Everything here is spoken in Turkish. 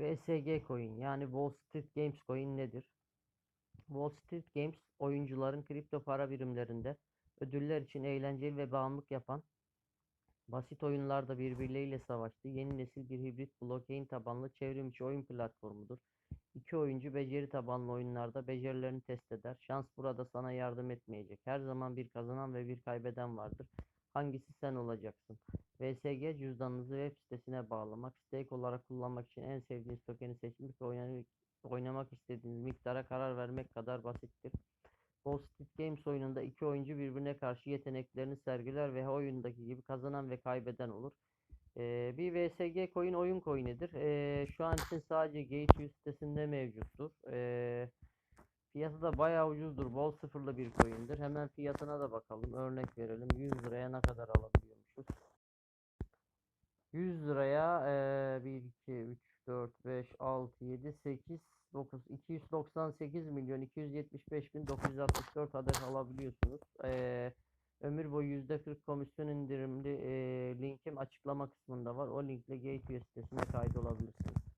VSG Coin yani Wall Street Games Coin nedir? Wall Street Games oyuncuların kripto para birimlerinde ödüller için eğlenceli ve bağımlılık yapan basit oyunlarda birbirleriyle savaştığı yeni nesil bir hibrit blockchain tabanlı çevrim içi oyun platformudur. İki oyuncu beceri tabanlı oyunlarda becerilerini test eder. Şans burada sana yardım etmeyecek. Her zaman bir kazanan ve bir kaybeden vardır. Hangisi sen olacaksın? VSG cüzdanınızı web sitesine bağlamak, stake olarak kullanmak için en sevdiğiniz tokeni seçmek ve oynamak, istediğiniz miktara karar vermek kadar basittir. Wall Street Games oyununda iki oyuncu birbirine karşı yeteneklerini sergiler ve oyundaki gibi kazanan ve kaybeden olur. Ee, bir VSG coin oyun coin'idir. Ee, şu an için sadece Gate sitesinde mevcuttur. Ee, fiyatı da bayağı ucuzdur. Bol sıfırlı bir coin'dir. Hemen fiyatına da bakalım. Örnek verelim. 100 liraya ne kadar alabiliyormuşuz? 100 liraya ee, 1, 2, 3, 4, 5, 6, 7, 8, 9, 298 milyon 275 bin 964 adet alabiliyorsunuz. Ee, ömür boyu %40 komisyon indirimli ee, linkim açıklama kısmında var. O linkle Gateway sitesine kaydolabilirsiniz.